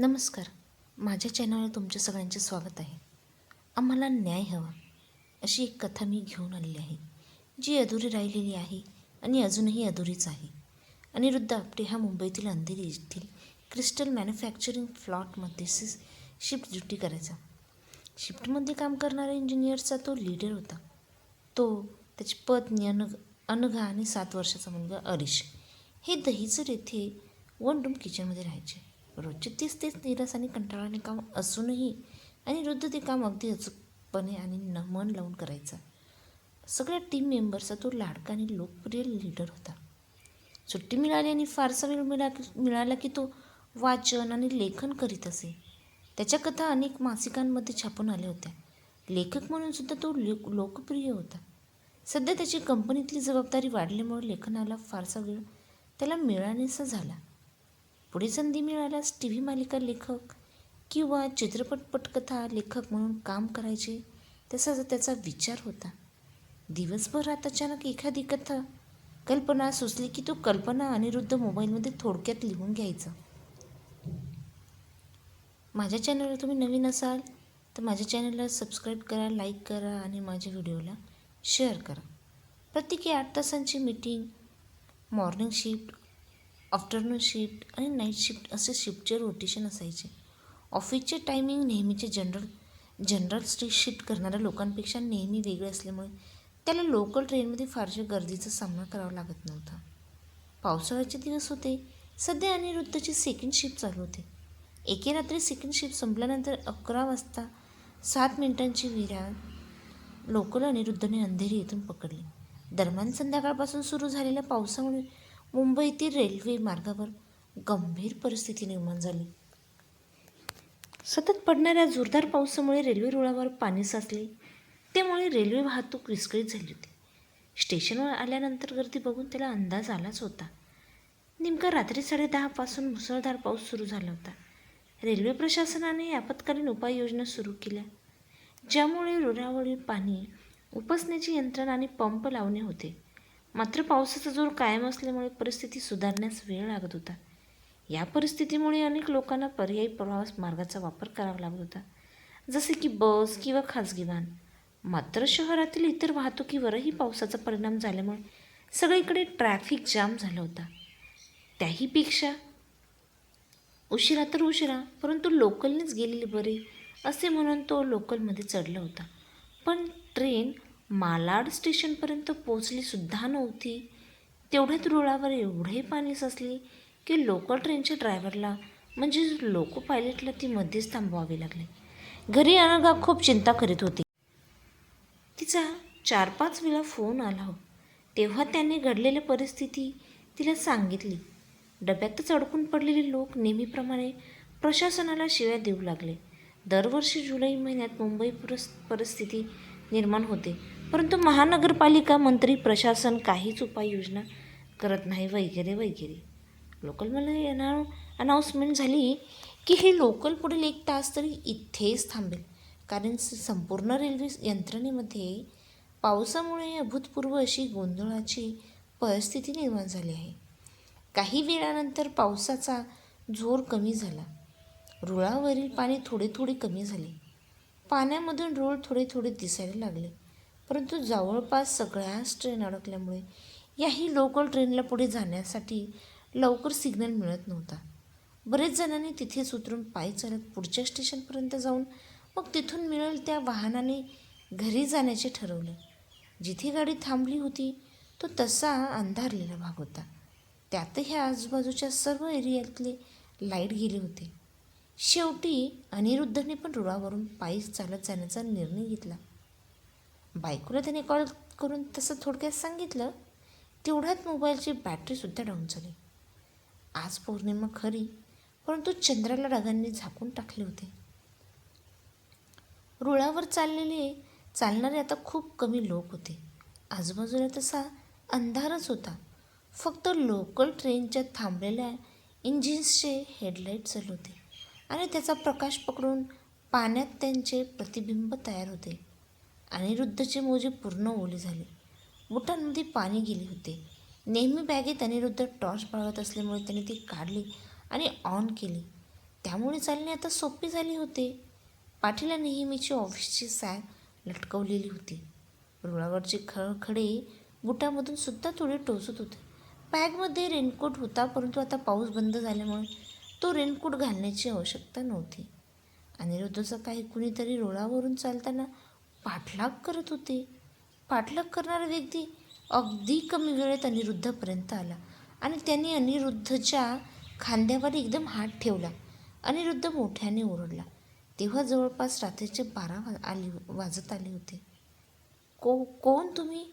नमस्कार. माझ्या चॅनलवर तुमच्या सगळ्यांचे स्वागत आहे. आम्हाला न्याय हवा अशी एक कथा मी घेऊन आलेली आहे. जी अधुरी राहिलेली आहे आणि अजूनही अधुरीच आहे. अनिरुद्ध आपटे हा मुंबईतील अंधेरी येथील क्रिस्टल मॅन्युफॅक्चरिंग फ्लॉटमध्ये शिफ्ट ड्युटी करायचा. शिफ्टमध्ये काम करणाऱ्या इंजिनियरचा तो लीडर होता. तो त्याची पत्नी अनघ अनघा आणि सात वर्षाचा मुलगा अरिश. हे दहीचर येथे वन रूम किचनमध्ये राहायचे. रोजचे तेच तेच निरास आणि कंटाळाने काम असूनही आणि अनिरुद्ध ते काम अगदी अचूकपणे आणि न मन लावून करायचा. सगळ्या टीम मेंबर्सचा तो लाडका आणि लोकप्रिय लीडर होता. सुट्टी मिळाली आणि फारसा वेळ मिळा मिळाला की तो वाचन आणि लेखन करीत असे. त्याच्या कथा अनेक मासिकांमध्ये छापून आल्या होत्या. लेखक म्हणून सुद्धा तो लोक लोकप्रिय होता. सध्या त्याची कंपनीतली जबाबदारी वाढल्यामुळे लेखनाला फारसा वेळ त्याला मिळानेसा झाला. पुढे संधी मिळाल्यास टी व्ही मालिका लेखक किंवा चित्रपट पटकथा लेखक म्हणून काम करायचे तसा त्याचा विचार होता. दिवसभरात अचानक एखादी कथा कल्पना सुचली की तो कल्पना अनिरुद्ध मोबाईलमध्ये थोडक्यात लिहून घ्यायचा. माझ्या चॅनलवर तुम्ही नवीन असाल तर माझ्या चॅनलला सबस्क्राईब करा लाईक करा आणि माझ्या व्हिडिओला शेअर करा. प्रत्येकी आठ तासांची meeting morning shift afternoon shift आणि नाईट शिफ्ट असे शिफ्टचे रोटेशन असायचे. ऑफिसचे टायमिंग नेहमीचे जनरल जनरल स्ट्रीट शिफ्ट करणाऱ्या लोकांपेक्षा नेहमी वेगळे असल्यामुळे त्याला लोकल ट्रेनमध्ये फारशा गर्दीचा सामना करावा लागत नव्हता. पावसाळ्याचे दिवस होते. सध्या आणि अनिरुद्धची सेकंड शिफ्ट चालू होते. एके रात्री सेकंड शिफ्ट संपल्यानंतर अकरा वाजता सात मिनिटांची विराम लोकल अनिरुद्धने अंधेरी येथून पकडली. दरम्यान संध्याकाळपासून सुरू झालेल्या पावसामुळे मुंबईतील रेल्वे मार्गावर गंभीर परिस्थिती निर्माण झाली. सतत पडणाऱ्या जोरदार पावसामुळे रेल्वे रुळावर पाणी साचले. त्यामुळे रेल्वे वाहतूक विस्कळीत झाली होती. स्टेशनवर आल्यानंतर गर्दी बघून त्याला अंदाज आलाच होता. नेमका रात्री साडेदहापासून मुसळधार पाऊस सुरू झाला होता. रेल्वे प्रशासनाने आपत्कालीन उपाययोजना सुरू केल्या. ज्यामुळे रुळावरील पाणी उपसण्याची यंत्रणा आणि पंप लावणे होते. मात्र पावसाचा जोर कायम असल्यामुळे परिस्थिती सुधारण्यास वेळ लागत होता. या परिस्थितीमुळे अनेक लोकांना पर्यायी प्रवास मार्गाचा वापर करावा लागत होता. जसे की बस किंवा खाजगी वाहन. मात्र शहरातील इतर वाहतुकीवरही पावसाचा परिणाम झाल्यामुळे सगळीकडे ट्रॅफिक जाम झाला होता. त्याहीपेक्षा उशिरा तर उशिरा परंतु लोकलनेच गेलेली बरी असे म्हणून तो लोकलमध्ये चढला होता. पण ट्रेन मालाड स्टेशनपर्यंत पोचलीसुद्धा नव्हती. तेवढ्यात रुळावर एवढे पाणी साचले की लोकल ट्रेनच्या ड्रायव्हरला म्हणजे लोको पायलटला ती मध्येच थांबवावी लागले. घरी अनघा खूप चिंता करीत होती. तिचा चार पाच वेळा फोन आला हो. तेव्हा त्याने घडलेली परिस्थिती तिला सांगितली. डब्यातच अडकून पडलेले लोक नेहमीप्रमाणे प्रशासनाला शिव्या देऊ लागले. दरवर्षी जुलै महिन्यात मुंबई पुरस् परिस्थिती निर्माण होते. परंतु महानगरपालिका मंत्री प्रशासन काहीच उपाययोजना करत नाही वगैरे वगैरे. लोकलमध्ये अनाउ अनाऊन्समेंट झाली की हे लोकल पुढील एक तास तरी इथेच थांबेल. कारण स- संपूर्ण रेल्वे यंत्रणेमध्ये पावसामुळे अभूतपूर्व अशी गोंधळाची परिस्थिती निर्माण झाली आहे. काही वेळानंतर पावसाचा जोर कमी झाला. रुळावरील पाणी थोडे थोडे कमी झाले. पाण्यामधून रूळ थोडे थोडे दिसायला लागले. परंतु जवळपास सगळ्याच ट्रेन अडकल्यामुळे याही लोकल ट्रेनला पुढे जाण्यासाठी लवकर सिग्नल मिळत नव्हता. बरेच जणांनी तिथेच उतरून पायी चालत पुढच्या स्टेशनपर्यंत जाऊन मग तिथून मिळेल त्या वाहनाने घरी जाण्याचे ठरवले. जिथे गाडी थांबली होती तो तसा अंधारलेला भाग होता. त्यातही आजूबाजूच्या सर्व एरियातले लाइट गेले होते. शेवटी अनिरुद्धने पण रुळावरून पायी चालत जाण्याचा निर्णय घेतला. बायकोला त्याने कॉल करून तसं थोडक्यात सांगितलं तेवढ्यात मोबाईलची बॅटरीसुद्धा डाऊन झाली. आज पौर्णिमा खरी परंतु चंद्राला ढगांनी झाकून टाकले होते. रुळावर चाललेले चालणारे आता खूप कमी लोक होते. आजूबाजूला तसा अंधारच होता. फक्त लोकल ट्रेनच्या थांबलेल्या इंजिन्सचे हेडलाईट चालू होते. आणि त्याचा प्रकाश पकडून पाण्यात त्यांचे प्रतिबिंब तयार होते. अनिरुद्धचे मोजे पूर्ण ओले झाले. बुटांमध्ये पाणी गेले होते. नेहमी बॅगेत अनिरुद्ध टॉर्च बाळगत असल्यामुळे त्याने ती काढली आणि ऑन केली. त्यामुळे चालणे आता सोपे झाले होते. पाठीला नेहमीची ऑफिसची सॅग लटकवलेली होती. रुळावरचे खळखडे बुटामधून सुद्धा थोडे टोचत होते. बॅगमध्ये रेनकोट होता परंतु आता पाऊस बंद झाल्यामुळे तो रेनकोट घालण्याची आवश्यकता नव्हती. अनिरुद्धचा काही कुणीतरी रुळावरून चालताना पाठलाग करत होते. पाठलाग करणारा व्यक्ती अगदी कमी वेळेत अनिरुद्धपर्यंत आला आणि त्यांनी अनिरुद्धच्या खांद्यावर एकदम हात ठेवला. अनिरुद्ध मोठ्याने ओरडला. तेव्हा जवळपास रात्रीचे बारा वा आली वाजत आले होते. को कोण तुम्ही?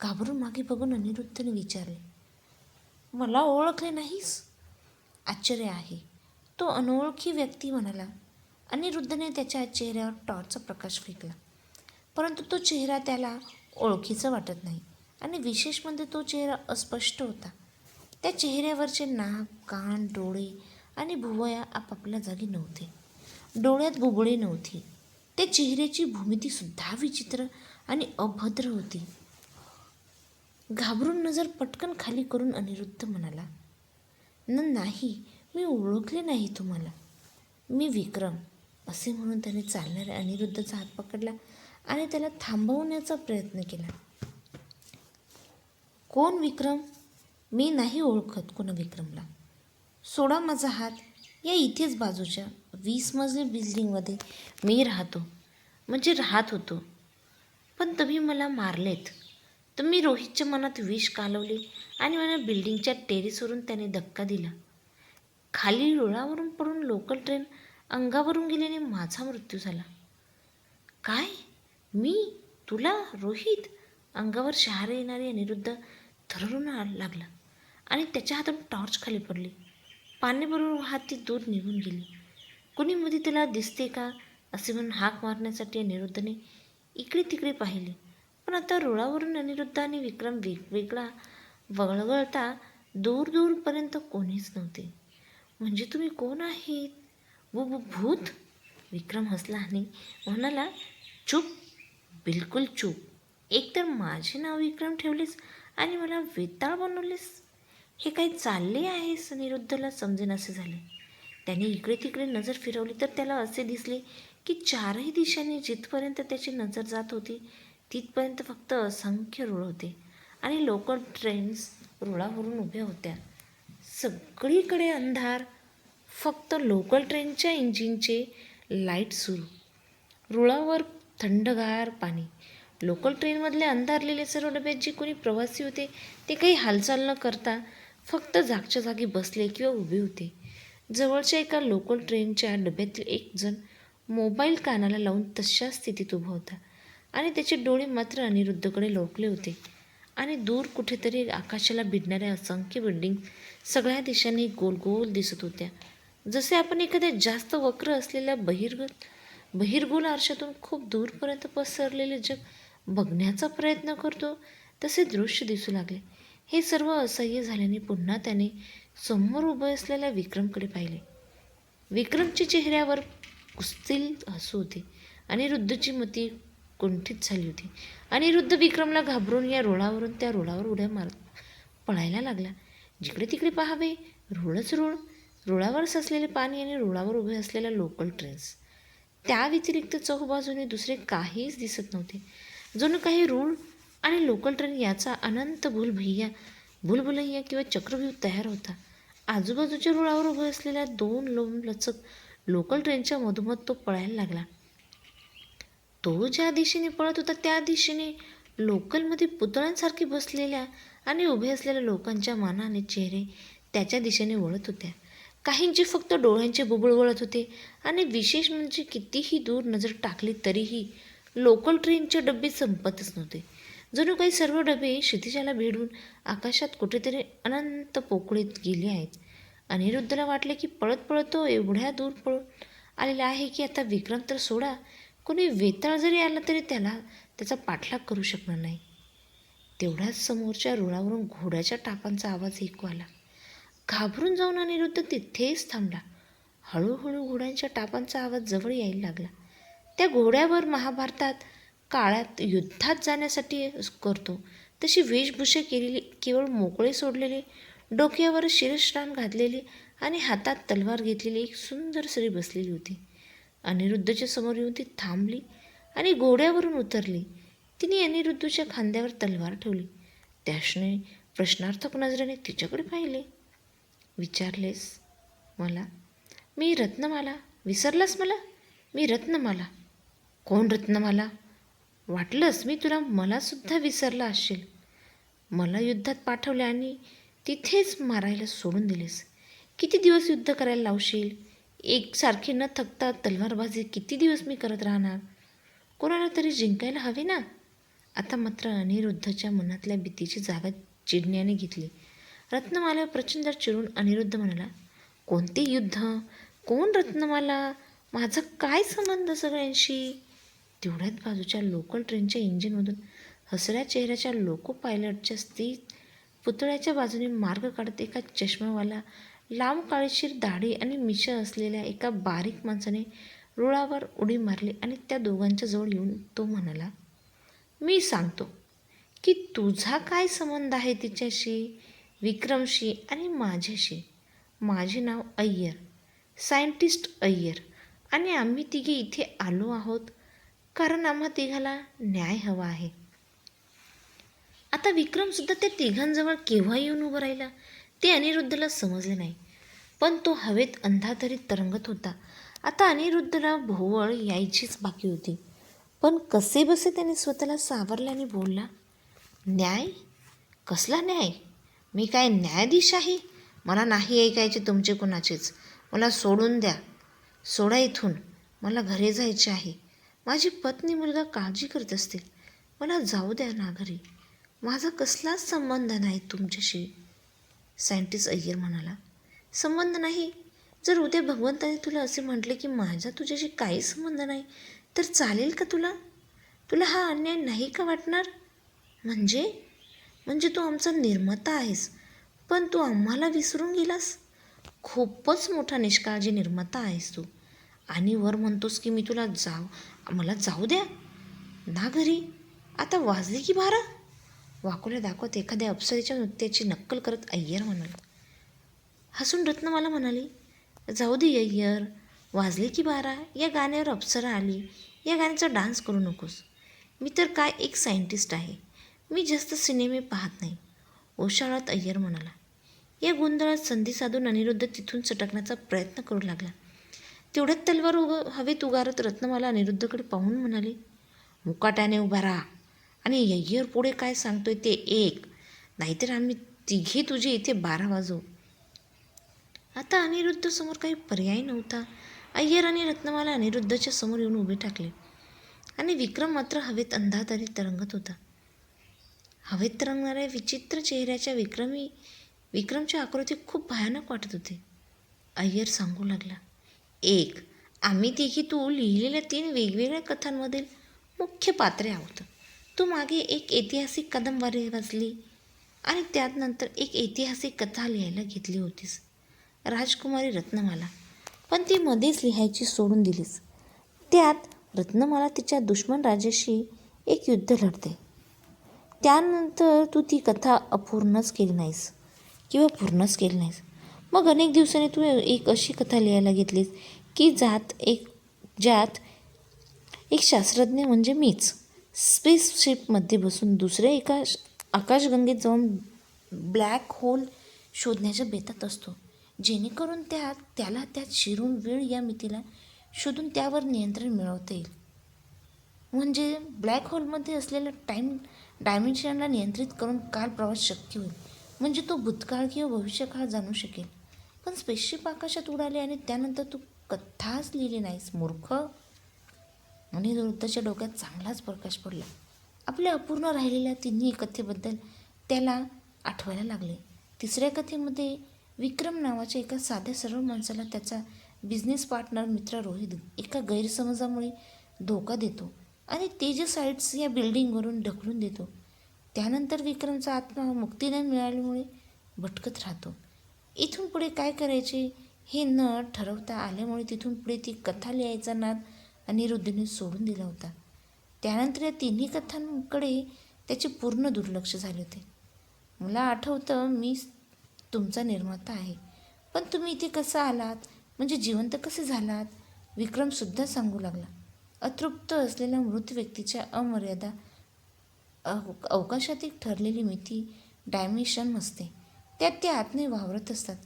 घाबरून मागे बघून अनिरुद्धने विचारले. मला ओळखले नाहीस? आश्चर्य आहे. तो अनोळखी व्यक्ती म्हणाला. अनिरुद्धने त्याच्या चेहऱ्यावर टॉर्चचा प्रकाश फेकला. परंतु तो चेहरा त्याला ओळखीचा वाटत नाही. आणि विशेष म्हणजे तो चेहरा अस्पष्ट होता. त्या चेहऱ्यावरचे नाक कान डोळे आणि भुवया आपापल्या जागी नव्हते. डोळ्यात गुगळे नव्हती. त्या चेहऱ्याची भूमितीसुद्धा विचित्र आणि अभद्र होती. घाबरून नजर पटकन खाली करून अनिरुद्ध म्हणाला न नाही मी ओळखले नाही तुम्हाला. मी विक्रम असे म्हणून त्याने चालणाऱ्या अनिरुद्धचा हात पकडला आणि त्याला थांबवण्याचा प्रयत्न केला. कोण विक्रम? मी नाही ओळखत कोण विक्रमला. सोडा माझा हात. या इथेच बाजूच्या वीस मजली बिल्डिंगमध्ये मी राहतो. म्हणजे राहत होतो. पण तुम्ही मला मारलेत. तुम्ही रोहितच्या मनात विष कालवले आणि मला बिल्डिंगच्या टेरेसवरून त्याने धक्का दिला. खाली रुळावरून पडून लोकल ट्रेन अंगावरून गेल्याने माझा मृत्यू झाला. काय? मी तुला रोहित अंगावर शहारे येणारे अनिरुद्ध थररून लागला आणि त्याच्या हातून टॉर्च खाली पडली. पाण्याबरोबर वाहत ती दूर निघून गेली. कुणी मध्ये तुला दिसते का? असे म्हणून हाक मारण्यासाठी अनिरुद्धने इकडे तिकडे पाहिले. पण आता रुळावरून अनिरुद्ध आणि विक्रम वेगवेगळा वगळगळता दूर दूरपर्यंत कोणीच नव्हते. म्हणजे तुम्ही कोण आहेत? वो भूत विक्रम हसला आणि म्हणाला चुप बिलकुल चूप एकतर माझे नाव विक्रम ठेवलेस आणि मला वेताळ बनवलेस. हे काही चालले आहेस निरुद्धला समजेन असे झाले. त्याने इकडे तिकडे नजर फिरवली तर त्याला असे दिसले की चारही दिशांनी जिथपर्यंत त्याची नजर जात होती तिथपर्यंत फक्त असंख्य रुळ होते आणि लोकल ट्रेन्स रुळावरून उभ्या होत्या. सगळीकडे अंधार. फक्त लोकल ट्रेनच्या इंजिनचे लाइट सुरू. रुळावर थंडगार पाणी. लोकल ट्रेनमधले अंधारलेले सर्व डब्यात जे कोणी प्रवासी होते ते काही हालचाल न करता फक्त जागच्या जागी बसले किंवा उभे होते. जवळच्या एका लोकल ट्रेनच्या डब्यातील एक जण मोबाईल कानाला लावून तशा स्थितीत उभा होता आणि त्याचे डोळे मात्र अनिरुद्धकडे लोकले होते आणि दूर कुठेतरी आकाशाला भिडणाऱ्या असंख्य बिल्डिंग सगळ्या दिशांनी गोल गोल दिसत होत्या. जसे आपण एखाद्या जास्त वक्र असलेल्या बहिर्गत बहिर्गोल आरशातून खूप दूरपर्यंत पसरलेले जग बघण्याचा प्रयत्न करतो तसे दृश्य दिसू लागले. हे सर्व असह्य झाल्याने पुन्हा त्याने समोर उभे असलेल्या विक्रमकडे पाहिले. विक्रमच्या चेहऱ्यावर कुस्तील हसू होते अनिरुद्धची मती कुंठित झाली होती. आणि विक्रमला घाबरून या रोळावरून त्या रोळावर उड्या मारत पळायला लागला. जिकडे तिकडे पाहावे रुळच रुळ रुळावर सचलेले पाणी आणि रुळावर उभे असलेल्या लोकल ट्रेन्स त्या व्यतिरिक्त चहूबाजूने दुसरे काहीच दिसत नव्हते. जणू काही रूळ आणि लोकल ट्रेन याचा अनंत भूलभैया भूलभुलैया किंवा चक्रव्यूह तयार होता. आजूबाजूच्या रुळावर उभे असलेल्या दोन लोंबलचक लोकल ट्रेनच्या मधोमध तो पळायला लागला. तो ज्या दिशेने पळत होता त्या दिशेने लोकलमध्ये पुतळ्यांसारखे बसलेल्या आणि उभे असलेल्या लोकांच्या मानाने चेहरे त्याच्या दिशेने वळत होत्या. काहींचे फक्त डोळ्यांचे बुबुळ वळत होते आणि विशेष म्हणजे कितीही दूर नजर टाकली तरीही लोकल ट्रेनचे डबे संपतच नव्हते. जणू काही सर्व डबे क्षितिजाला भिडून आकाशात कुठेतरी अनंत पोकळीत गेले आहेत. अनिरुद्धला वाटले की पळत पळत तो एवढ्या दूर पळून आलेला आहे की आता विक्रम तर सोडा कोणी वेताळ जरी आला तरी त्याला त्याचा पाठलाग करू शकणार नाही. तेवढ्याच समोरच्या रुळावरून घोड्याच्या टापांचा आवाज ऐकू आला. घाबरून जाऊन अनिरुद्ध तिथेच थांबला. हळूहळू घोड्यांच्या टापांचा आवाज जवळ यायला लागला. त्या घोड्यावर महाभारतात काळात युद्धात जाण्यासाठी करतो. तशी वेशभूषा केलेली केवळ मोकळे सोडलेले डोक्यावर शिरस्नान घातलेले आणि हातात तलवार घेतलेली एक सुंदर स्त्री बसलेली होती. अनिरुद्धच्या समोर येऊन ती थांबली आणि घोड्यावरून उतरली. तिने अनिरुद्धच्या खांद्यावर तलवार ठेवली. त्याशने प्रश्नार्थक नजरेने तिच्याकडे पाहिले. विचारलेस मला. मी रत्नमाला? विसरलास मला? मी रत्नमाला? कोण रत्नमाला? वाटलंच मी तुला मलासुद्धा विसरला असशील मला युद्धात पाठवले आणि तिथेच मारायला सोडून दिलेस. किती दिवस युद्ध करायला लावशील? एकसारखी न थकता तलवारबाजी किती दिवस मी करत राहणार? कोणाला तरी जिंकायला हवे ना? आता मात्र अनिरुद्धच्या मनातल्या भीतीची जागा चिडण्याने घेतली. रत्नमाला प्रचंड चिरून अनिरुद्ध म्हणाला कोणते युद्ध? कोण रत्नमाला? माझा काय संबंध सगळ्यांशी? तेवढ्यात बाजूच्या लोकल ट्रेनच्या इंजिनमधून हसऱ्या चेहऱ्याच्या लोको पायलटच्या स्त्री पुतळ्याच्या बाजूने मार्ग काढत एका चष्मावाला लांब काळीशीर दाढी आणि मिशा असलेल्या एका बारीक माणसाने रुळावर उडी मारली आणि त्या दोघांच्या जवळ येऊन तो म्हणाला मी सांगतो की तुझा काय संबंध आहे तिच्याशी? विक्रमशी आणि माझ्याशी. माझे नाव अय्यर सायंटिस्ट अय्यर. आणि आम्ही तिघे इथे आलो आहोत कारण आम्हा तिघाला न्याय हवा आहे. आता विक्रमसुद्धा त्या तिघांजवळ केव्हा येऊन उभं राहिला ते अनिरुद्धला समजले नाही. पण तो हवेत अंधाधरीत तरंगत होता. आता अनिरुद्धला भोवळ यायचीच बाकी होती. पण कसे बसे त्याने स्वतःला सावरल्याने बोलला न्याय? कसला न्याय? मी काय न्यायाधीश आहे? मला नाही ऐकायचे तुमचे कुणाचेच. मला सोडून द्या. सोडा इथून. मला घरी जायचे आहे. माझी पत्नी मुलगा काळजी करत असतील. मला जाऊ द्या ना घरी. माझा कसलाच संबंध नाही तुमच्याशी. सायंटिस्ट अय्यर म्हणाला. संबंध नाही? जर उद्या भगवंताने तुला असे म्हटले की माझा तुझ्याशी काही संबंध नाही तर चालेल का तुला? तुला हा अन्याय नाही का वाटणार? म्हणजे? म्हणजे तू आमचा निर्माता आहेस. पण तू आम्हाला विसरून गेलास? खूपच मोठा निष्काळजी निर्माता आहेस तू. आणि वर म्हणतोस की मी तुला जाव मला जाऊ द्या. ना घरी? आता वाजले की बारा? वाकोल्या दाखवत एखाद्या अप्सरेच्या नृत्याची नक्कल करत अय्यर म्हणाला. हसून रत्न मला म्हणाली जाऊ दे अय्यर वाजले की बारा या गाण्यावर अप्सरा आली या गाण्याचा डान्स करू नकोस. मी तर काय एक सायंटिस्ट आहे. मी जास्त सिनेमे पाहत नाही. ओशाळात अय्यर म्हणाला. या गोंधळात संधी साधून अनिरुद्ध तिथून सटकण्याचा प्रयत्न करू लागला. तेवढ्यात तलवार उग हवेत उगारत रत्नमाला अनिरुद्धकडे पाहून म्हणाली मुकाट्याने उभा राहा आणि अय्यर पुढे काय सांगतोय ते एक. नाहीतर आम्ही तिघे तुझे इथे बारा वाजवू. आता अनिरुद्ध समोर काही पर्याय नव्हता. अय्यर आणि रत्नमाला अनिरुद्धच्या समोर येऊन उभे टाकले आणि विक्रम मात्र हवेत अंधाधारी तरंगत होता. हवेत तरंगणाऱ्या विचित्र चेहऱ्याच्या विक्रमी विक्रमची आकृती खूप भयानक वाटत होते. अय्यर सांगू लागला एक आम्ही तिघी तू लिहिलेल्या तीन वेगवेगळ्या कथांमधील मुख्य पात्रे आहोत. तू मागे एक ऐतिहासिक कादंबरी वाचली आणि त्यात नंतर एक ऐतिहासिक कथा लिहायला घेतली होतीस. राजकुमारी रत्नमाला. पण ती मध्येच लिहायची सोडून दिलीस. त्यात रत्नमाला तिच्या दुश्मन राजाशी एक युद्ध लढते. त्यानंतर तू ती कथा अपूर्णच केली नाहीस. किंवा पूर्णच केली नाहीस. मग अनेक दिवसांनी तू एक अशी कथा लिहायला घेतलीस की जात एक ज्यात एक शास्त्रज्ञ म्हणजे मीच. स्पेसशिपमध्ये बसून दुसऱ्या एका श- आकाशगंगेत जाऊन ब्लॅक होल शोधण्याच्या बेतात असतो. जेणेकरून त्या त्याला त्यात शिरून वेळ या मितीला शोधून त्यावर नियंत्रण मिळवता येईल. म्हणजे ब्लॅक होलमध्ये असलेलं टाईम डायमेन्शनला नियंत्रित करून काल प्रवास शक्य होईल. म्हणजे तो भूतकाळ किंवा भविष्यकाळ जाणू शकेल. पण स्पेसशिप आकाशात उडाले आणि त्यानंतर तू कथाच लिहिली नाहीस मूर्ख. आणि वृद्धाच्या डोक्यात चांगलाच प्रकाश पडला. आपल्या अपूर्ण राहिलेल्या तिन्ही कथेबद्दल त्याला आठवायला लागले. तिसऱ्या कथेमध्ये विक्रम नावाच्या एका साध्या सरळ माणसाला त्याचा बिझनेस पार्टनर मित्र रोहित एका गैरसमजामुळे धोका देतो. आणि तेजसाईट्स या बिल्डिंगवरून ढकलून देतो. त्यानंतर विक्रमचा आत्मा मुक्ती न मिळाल्यामुळे भटकत राहतो. इथून पुढे काय करायचे? हे न ठरवता आल्यामुळे तिथून पुढे ती कथा लिहायचा नाद अनिरुद्धने सोडून दिला होता. त्यानंतर या तिन्ही कथांकडे त्याचे पूर्ण दुर्लक्ष झाले होते. मला आठवतं मी तुमचा निर्माता आहे. पण तुम्ही इथे कसं आलात? म्हणजे जिवंत कसे झालात? विक्रमसुद्धा सांगू लागला. अतृप्त असलेल्या मृत व्यक्तीच्या अमर्यादा अव अवकाशात एक ठरलेली मिती डायमेशन असते. त्यात ते आतने वावरत असतात.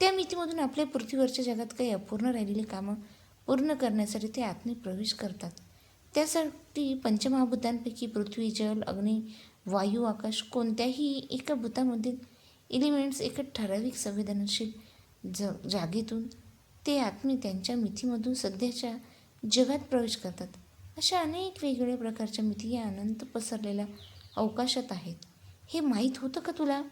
त्या मितीमधून आपल्या पृथ्वीवरच्या जगात काही अपूर्ण राहिलेली कामं पूर्ण करण्यासाठी ते आतने प्रवेश करतात. त्यासाठी पंचमहाभूतांपैकी पृथ्वी जल अग्नी वायू आकाश कोणत्याही एका भूतामधील एलिमेंट्स एका ठराविक संवेदनशील ज जागेतून ते आत्मे त्यांच्या मिथीमधून सध्याच्या जगात प्रवेश करतात. अशा अनेक वेगवेगळ्या प्रकारच्या मिती या अनंत पसरलेल्या अवकाशात आहेत. हे माहीत होतं का तुला?